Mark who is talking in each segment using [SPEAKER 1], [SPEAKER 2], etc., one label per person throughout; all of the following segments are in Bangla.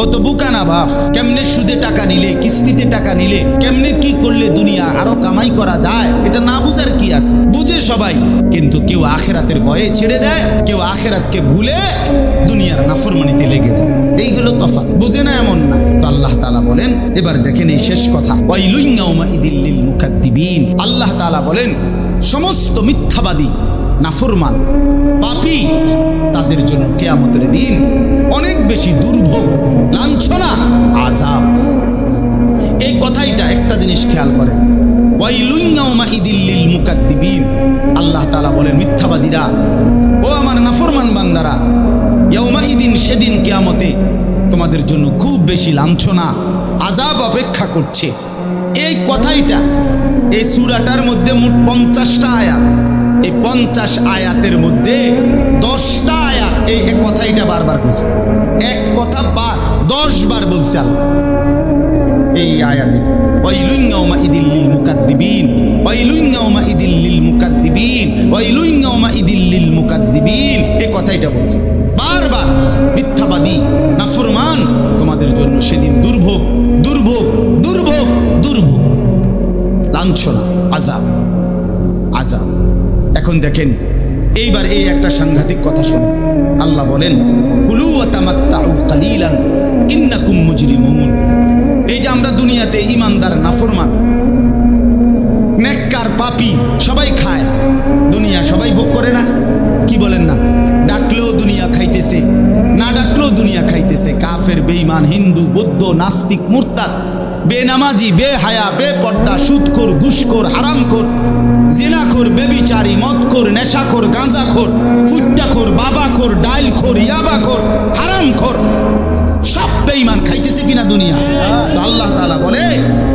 [SPEAKER 1] ও তো বুকানা বাপ, কেমনে সুদে টাকা নিলে, কিস্তিতে টাকা নিলে, কেমনে কি করলে দুনিয়া আরও কামাই করা যায়, এটা না বুঝার কি আছে? বুঝে সবাই। কিন্তু কেউ আখেরাতের ভয়ে ছেড়ে দেয়, কেউ আখেরাতকে ভুলে দুনিয়ার নাফরমানিতে লেগে যায়। এই হলো তফাৎ, বুঝে না এমন না? তো আল্লাহ তাআলা বলেন, এবার দেখেন এই শেষ কথা, ওয়াইলুন ইয়াউমাইদিল লিল মুকাদ্দিবিন। আল্লাহ তাআলা বলেন সমস্ত মিথ্যাবাদী, নাফরমান, পাপী তাদের জন্য কেয়ামতের দিন অনেক বেশি দুর্ভোগ, লাঞ্ছনা আজাব এই কথাইটা একটা জিনিস খেয়াল করেন। আল্লাহ তাআলা বলেন, মিথ্যাবাদীরা, ও আমার নাফরমান বান্দারা ইয়াউমা ইদিন সেদিন কেয়ামতে তোমাদের জন্য খুব বেশি লাঞ্ছনা আজাব অপেক্ষা করছে। এই কথাইটা এই সুরাটার মধ্যে মোট পঞ্চাশটা আয়াত। এই পঞ্চাশ আয়াতের মধ্যে দশটা আয়াত এই কথাইটা বারবার বলছে এক কথা বা দশ বার বলছে আল্লাহ। এই আয়াতে লিল মুকাদ্দিবিন এই কথাইটা বলছে। বারবার। দেখেন, এইবার এই একটা সাংঘাতিক কথা শুনুন। আল্লাহ বলেন এই যে আমরা দুনিয়াতে ইমানদার নাফরমান, নেককার, পাপি, সবাই খায়। দুনিয়া সবাই ভোগ করে না, কি বলেন না? ডাকলেও দুনিয়া খাইতেছে, না ডাকলেও দুনিয়া খাইতেছে। কাফের, বেঈমান, হিন্দু, বৌদ্ধ, নাস্তিক, মুরতাদ, বেনামাজি, বেহায়া, বেপর্দা, সুদখোর, ঘুষখোর, হারামখোর, জিনাখোর বেবিচারি মদখোর নেশাখোর গাঁজাখোর ফুট্টাখোর বাবাখোর ডাইলখোর ইয়াবাখোর হারামখোর সব বেঈমান খাইতেছে কিনা দুনিয়া। তো আল্লাহ তাআলা বলে,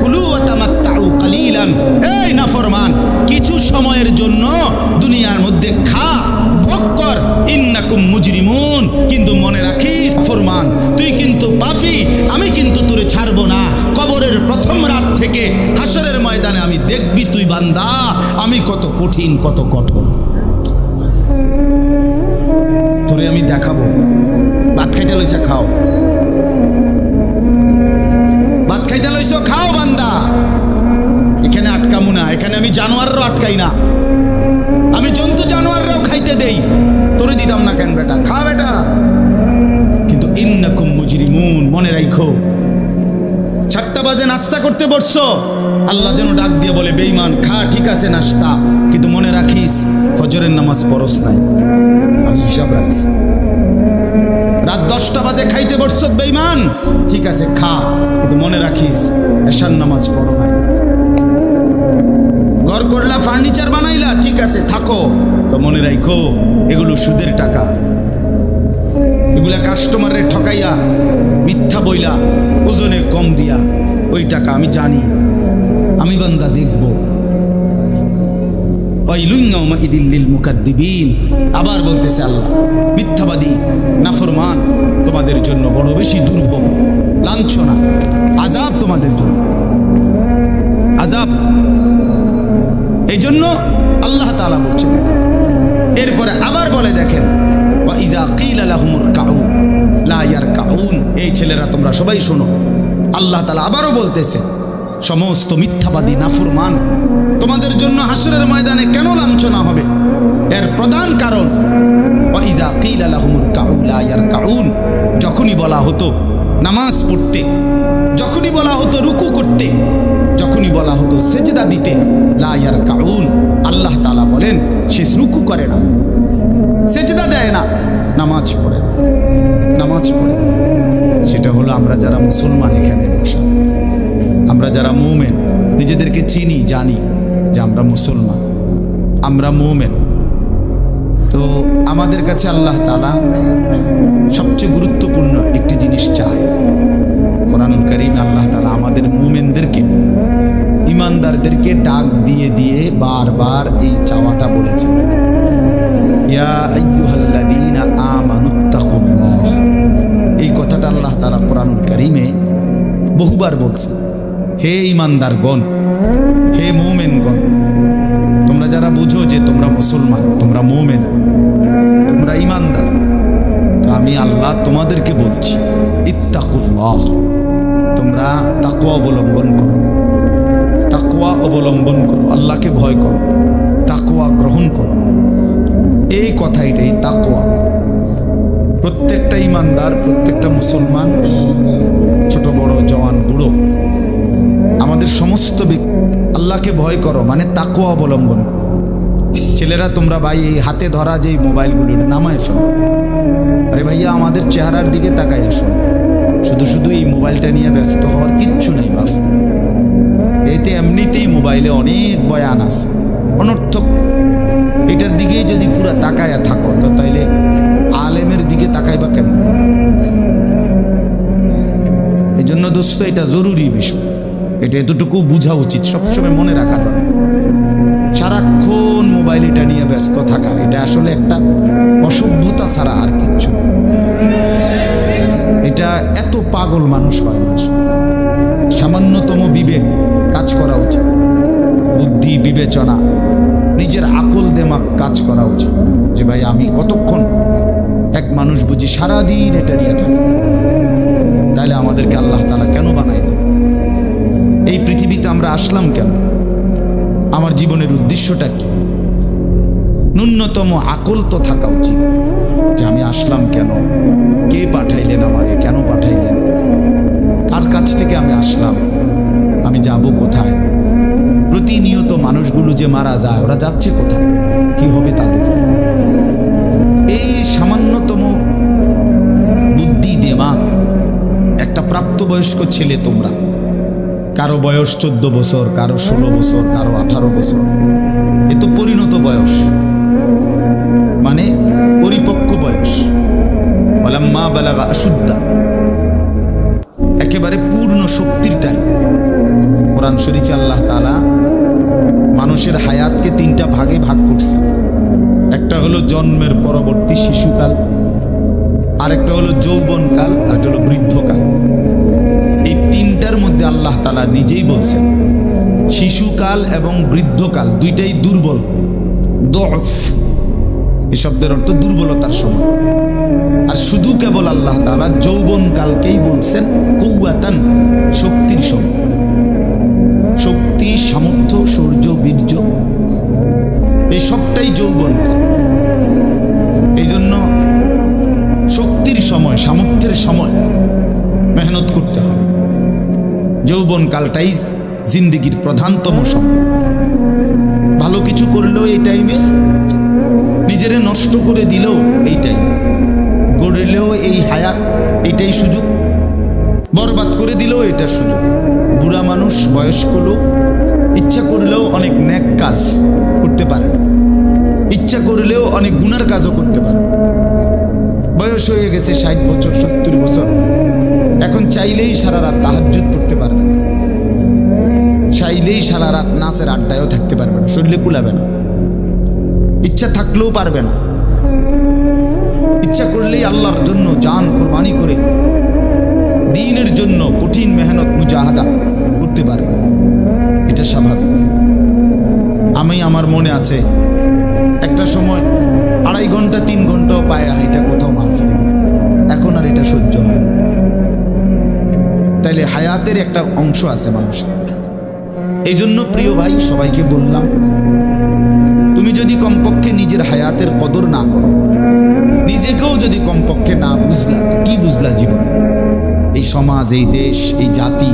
[SPEAKER 1] কুলু তামাত্তাউ কালিলান। এই নাফরমান, কিছু সময়ের জন্য দুনিয়ার মধ্যে খা, ভোগ কর। ইন্নাকুম মুজরিমুন, কিন্তু মনে রাখিস ফরমান তুই কিন্তু পাপী, আমি কিন্তু তোরে ছাড়বো না। কবরের প্রথম রাত থেকে হাসরের ময়দানে আমি দেখবি তুই বান্দা, আমি কত কঠিন, কত কঠোর। তোরে আমি দেখাবো। ভাত খাইতে লইছে, খাও। ভাত খাইতে লইছ, খাও বান্দা। এখানে আটকামু না, এখানে আমি জানোয়াররাও আটকাই না। আমি জন্তু জানোয়াররাও খাইতে দেই। তোরে দিতাম না কেন বেটা? খা বেটা। বাজে নাস্তা করতে বসছো? আল্লাহ যেন ডাক দিয়ে বলে বেইমান খা, ঠিক আছে, নাস্তা। কিন্তু মনে রাখিস, ফজরের নামাজ পরশ নাই। আমি হিসাব রাখছি। রাত দশটা বাজে খাইতে বসছত বেইমান ঠিক আছে, খা। কিন্তু মনে রাখিস, এশার নামাজ পড়ো নাই। ঘর করলা, ফার্নিচার বানাইলা, ঠিক আছে, থাকো। তো মনে রাখো এগুলো সুদের টাকা। এগুলা কাস্টমারের ঠকাইয়া মিথ্যা বইলা ওজনে কম দিয়া, ওই টাকা আমি জানি, আমি বান্দা দেখব। আবার বলতেছে আল্লাহ, মিথ্যাবাদী, নাফরমান, তোমাদের জন্য বড় বেশি দুর্ভোগ, লাঞ্ছনা আজাব তোমাদের জন্য। আজাব এই জন্য আল্লাহ তাআলা বলছেন এরপরে আবার বলে দেখেন কিলা কাউ লা ইয়ারকাউন। এই ছেলেরা তোমরা সবাই শোনো। আল্লাহ তালা আবারও বলতেছে, সমস্ত মিথ্যাবাদী, নাফরমান, তোমাদের জন্য হাসরের ময়দানে কেন লাঞ্ছনা হবে? এর প্রধান কারণ, ওয়া ইযা কিলা লাহুমুর কাউ লা যখনই বলা হতো নামাজ পড়তে, যখনই বলা হতো রুকু করতে, যখনই বলা হতো সেজদা দিতে লায়ার কাউন আল্লাহ তালা বলেন, সে রুকু করে না, সেজদা দেয় না, নামাজ পড়ে নামাজ পড়ে, সেটা হলো আমরা যারা মুসলমান এখানে বসা। আমরা যারা মৌমেন, নিজেদেরকে চিনি, জানি যে আমরা মুসলমান, আমরা মৌমেন। তো আমাদের কাছে আল্লাহ তালা সবচেয়ে গুরুত্বপূর্ণ একটি জিনিস চায়। কোরআনুল করিম আল্লাহ তালা আমাদের মুমেনদেরকে, ইমানদারদেরকে ডাক দিয়ে দিয়ে বারবার এই চাওয়াটা বলেছেন। ইয়া আমানুত্তাকুল্লাহ বহুবার বলছেন হে ইমানদারগণ, হে মুমিনগণ, তোমরা যারা বুঝো যে তোমরা মুসলমান, তোমরা মুমিন, তোমরা ইমানদার, তো আমি আল্লাহ তোমাদেরকে বলছি, ইত্তাকুল্লাহ, তোমরা তাকুয়া অবলম্বন করো। তাকুয়া অবলম্বন করো, আল্লাহকে ভয় করো তাকুয়া গ্রহণ করো। এই কথাইটাই তাকুয়া প্রত্যেকটা ইমানদার, প্রত্যেকটা মুসলমান বুড়ো। আমাদের সমস্ত আল্লাহকে ভয় করো মানে তাকুয়া অবলম্বন। ছেলেরা, তোমরা ভাই, এই হাতে ধরা যে মোবাইলগুলো নামায় ফেলো। আরে ভাইয়া, আমাদের চেহারার দিকে তাকাই আসুন। শুধু শুধু এই মোবাইলটা নিয়ে ব্যস্ত হওয়ার কিচ্ছু নেই, বাপ। এতে এমনিতেই মোবাইলে অনেক বয়ান আছে। অনর্থক। এটার দিকেই যদি পুরা তাকায়া থাকো জন্য দোস্ত এটা জরুরি বিষয়। এটা এতটুকু বোঝা উচিত, সবসময় মনে রাখা দরকার। সারাক্ষণ মোবাইল এটা নিয়ে ব্যস্ত থাকা, এটা আসলে একটা অসভ্যতা ছাড়া আর কিচ্ছু এটা এত পাগল মানুষ হয় না। সামান্যতম বিবেক কাজ করা উচিত। বুদ্ধি, বিবেচনা, নিজের আকল দেমাক কাজ করা উচিত। যে ভাই, আমি কতক্ষণ এক মানুষ বুঝি সারাদিন এটা নিয়ে থাকি? তাহলে আমাদেরকে আল্লাহ তালা কেন বানায়নি? এই পৃথিবীতে আমরা আসলাম কেন? আমার জীবনের উদ্দেশ্যটা কি? ন্যূনতম আকল তো থাকা উচিত যে আমি আসলাম কেন? কে পাঠাইলেন আমারে? কেন পাঠাইলেন? কার কাছ থেকে আমি আসলাম? আমি যাব কোথায়? প্রতিনিয়ত মানুষগুলো যে মারা যায়, ওরা যাচ্ছে কোথায়? কি হবে তাদের? এই সামান্যতম বুদ্ধি দেমাগ একটা প্রাপ্তবয়স্ক ছেলে তোমরা। কারও বয়স চোদ্দ বছর, কারও ষোলো বছর, কারও আঠারো বছর। এ তো পরিণত বয়স। মানে পরিপক্ক বয়স। মা বেলাগা আশুদ্ধা একেবারে পূর্ণ শক্তির টাইম। কোরআন শরীফে আল্লাহ তালা মানুষের হায়াতকে তিনটা ভাগে ভাগ করছে। একটা হলো জন্মের পরবর্তী শিশুকাল, আরেকটা হলো যৌবনকাল, আরেকটা হলো বৃদ্ধকাল। আল্লাহ তালা নিজেই বলছেন। শিশুকাল এবং বৃদ্ধকাল দুইটাই দুর্বল। দফ। এই শব্দের অর্থ দুর্বলতার সময় আর শুধু কেবল আল্লাহ তালা যৌবনকালকেই বলছেন কৌয়াতান শক্তির সময় শক্তি, সামর্থ্য সূর্য বীর্য, এই সবটাই যৌবনকাল এই জন্য শক্তির সময়, সামর্থ্যের সময় মেহনত করতে হয় যৌবনকালটাই জিন্দিগির প্রধানতম সময়। ভালো কিছু করলেও এই টাইমে নিজেরে নষ্ট করে দিলেও এই টাইম গড়লেও এই হায়াত, এটাই সুযোগ। বরবাদ করে দিলেও এটা সুযোগ। বুড়া মানুষ, বয়স্ক লোক, ইচ্ছা করলেও অনেক ন্যাক কাজ করতে পারে ইচ্ছা করলেও অনেক গুণার কাজও করতে পারে বয়স হয়ে গেছে ষাট বছর, সত্তর বছর। এখন চাইলেই সারা রাত তাহাজুদ পড়তে পারবে না। চাইলেই সারা রাত নাচের আড্ডায়ও থাকতে পারবে না। শরীরে কুলাবে না। ইচ্ছা থাকলেও পারবে না। ইচ্ছা করলেই আল্লাহর জন্য জান কোরবানি করে দিনের জন্য কঠিন মেহনত মুজাহাদা করতে পারবে এটা স্বাভাবিক। আমি আমার মনে আছে, একটা সময় আড়াই ঘণ্টা, তিন ঘন্টাও পায়ে হাইটা কোথাও মাহফিল এখন আর এটা সহ্য হয় তাইলে হায়াতের একটা অংশ আছে মানুষের। এই জন্য প্রিয় ভাই, সবাইকে বললাম, তুমি যদি কমপক্ষে নিজের হায়াতের কদর না করো, নিজেকেও যদি কমপক্ষে না বুঝলা কি বুঝলা জীবন? এই সমাজ, এই দেশ, এই জাতি,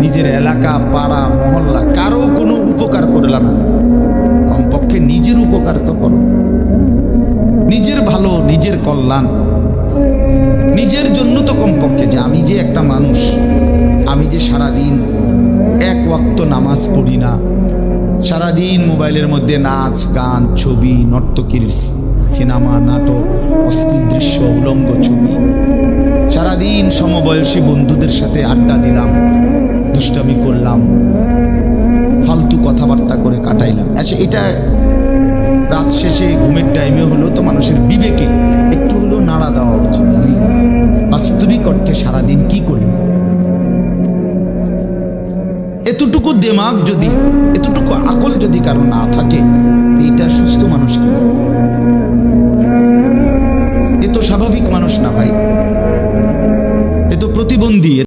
[SPEAKER 1] নিজের এলাকা, পাড়া, মহল্লা, কারও কোনো উপকার করলাম না। কমপক্ষে নিজের উপকার তো করো। নিজের ভালো, নিজের কল্যাণ। নিজের জন্য তো কমপক্ষে যে আমি যে একটা মানুষ, আমি যে সারাদিন ওয়াক্ত নামাজ পড়ি না। সারাদিন মোবাইলের মধ্যে নাচ, গান, ছবি, নর্তকীর সিনেমা, নাটক, অস্থির দৃশ্য, উলঙ্গ ছবি। সারাদিন সমবয়সী বন্ধুদের সাথে আড্ডা দিলাম, দুষ্টামি করলাম, ফালতু কথাবার্তা করে কাটাইলাম। আচ্ছা এটা রাত শেষে ঘুমের টাইমে হলো তো মানুষের বিবেকে একটু হলো নাড়া দেওয়া দেমাগ যদি, এতটুকু আকল যদি কারও না থাকে, এইটা সুস্থ মানুষ কি? এ তো স্বাভাবিক মানুষ না ভাই। এ তো প্রতিবন্ধী